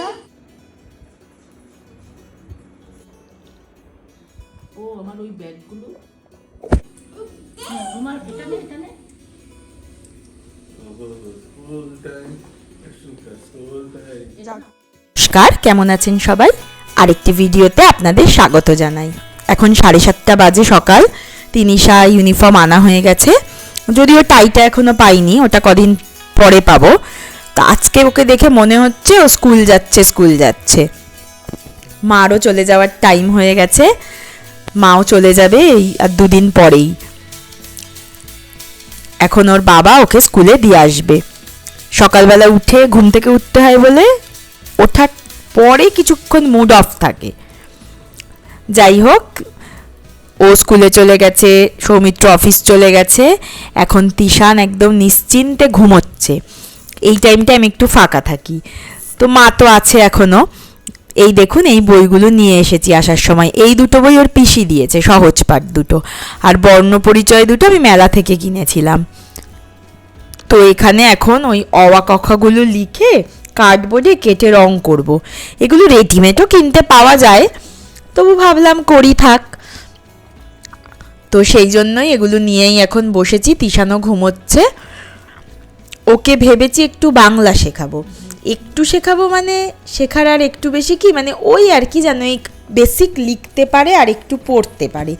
আচ্ছা ও, আমার ওই ব্যাগগুলো। হ্যাঁ. নমস্কার, কেমন আছেন সবাই? আরেকটি ভিডিওতে আপনাদের স্বাগত জানাই। এখন সাড়ে সাতটা বাজে সকাল, তিনিশা ইউনিফর্ম আনা হয়ে গেছে। যদিও টাইটা এখনও পাইনি, ওটা কদিন পরে পাবো। আজকে ওকে দেখে মনে হচ্ছে ও স্কুল যাচ্ছে স্কুল যাচ্ছে। মারও চলে যাওয়ার টাইম হয়ে গেছে। মাও চলে যাবে এই আর দুদিন পরেই। এখন ওর বাবা ওকে স্কুলে দিয়ে আসবে। সকালবেলা উঠে ঘুম থেকে উঠতে হয় বলে ওঠার পরে কিছুক্ষণ মুড অফ থাকে। যাই হোক, ও স্কুলে চলে গেছে, সৌমিত্র অফিস চলে গেছে। এখন তিশান একদম নিশ্চিন্তে ঘুমোচ্ছে। এই টাইমটা আমি একটু ফাঁকা থাকি। তো মা তো আছে এখনও। এই দেখুন, এই বইগুলো নিয়ে এসেছি আসার সময়। এই দুটো বই ওর পিসি দিয়েছে, সহজ পাঠ দুটো। আর বর্ণ পরিচয় দুটো আমি মেলা থেকে কিনেছিলাম। তো এখানে এখন ওই অওয়া কখাগুলো লিখে কার্ডবোর্ডে কেটে রং করব। এগুলো রেডিমেডও কিনতে পাওয়া যায়। তবু ভাবলাম করি থাক। তো সেই জন্যই এগুলো নিয়েই এখন বসেছি তিশানো ঘুমোচ্ছে। ওকে ভেবেছি একটু বাংলা শেখাবো। একটু শেখাবো মানে শেখার আর একটু বেশি কি? মানে ওই আর কি জানো এই বেসিক লিখতে পারে আর একটু পড়তে পারে।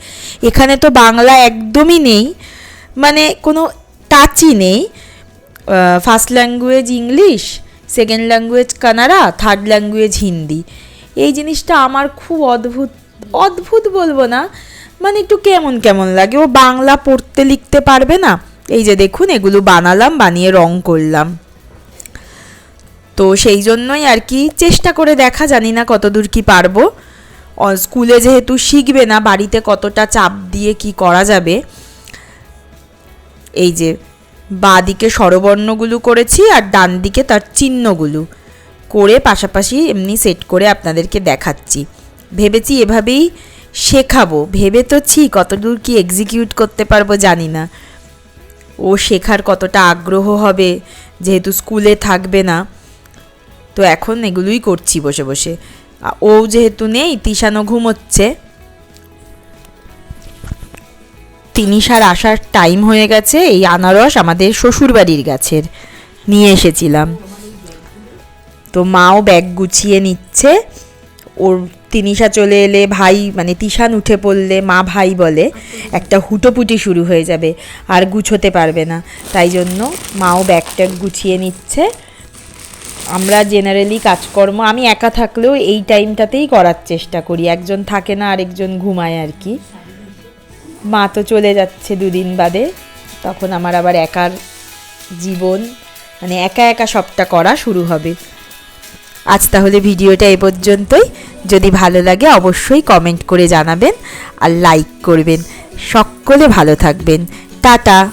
এখানে তো বাংলা একদমই নেই। মানে কোনো টাচই নেই। First language English second language Kannada third language Hindi এই জিনিসটা আমার খুব অদ্ভুত অদ্ভুত বলব না। মানে একটু কেমন কেমন লাগে। ও বাংলা পড়তে লিখতে পারবে না। এই যে দেখুন, এগুলো বানালাম, বানিয়ে রং করলাম। তো সেই জন্যই আর কি চেষ্টা করে দেখা, জানি না কতদূর কি পারব। স্কুলে যেহেতু শিখবে না, বাড়িতে কতটা চাপ দিয়ে কি করা যাবে। এই যে বাঁ দিকে স্বরবর্ণগুলো করেছি আর ডান দিকে তার চিহ্নগুলো করে পাশাপাশি এমনি সেট করে আপনাদেরকে দেখাচ্ছি। ভেবেছি এভাবেই শেখাবো। ভেবে তো ছি কতদূর কি এক্সিকিউট করতে পারব জানি না। ও শেখার কতটা আগ্রহ হবে, যেহেতু স্কুলে থাকবে না। তো এখন এগুলোই করছি বসে বসে। ও যেহেতু নেই তিশানো ঘুমোচ্ছে। তিনিশার আসার টাইম হয়ে গেছে, এই আনারস আমাদের শ্বশুরবাড়ির গাছের। নিয়ে এসেছিলাম। তো মাও ব্যাগ গুছিয়ে নিচ্ছে। ওর তিনিশা চলে এলে ভাই মানে তিশান উঠে পড়লে মা ভাই বলে, একটা হুটোপুটি শুরু হয়ে যাবে, আর গুছোতে পারবে না। তাই জন্য মাও ব্যাগ ট্যাগ গুছিয়ে নিচ্ছে। আমরা জেনারেলি কাজকর্ম, আমি একা থাকলেও এই টাইমটাতেই করার চেষ্টা করি। একজন থাকে না, আরেকজন ঘুমায় আর কি। মা তো চলে যাচ্ছে দুদিন বাদে, তখন আমার আবার একার জীবন মানে একা একা সবটা করা শুরু হবে। আজ তাহলে ভিডিওটা এ পর্যন্তই। যদি ভালো লাগে অবশ্যই কমেন্ট করে জানাবেন আর লাইক করবেন। সকলে ভালো থাকবেন। টাটা।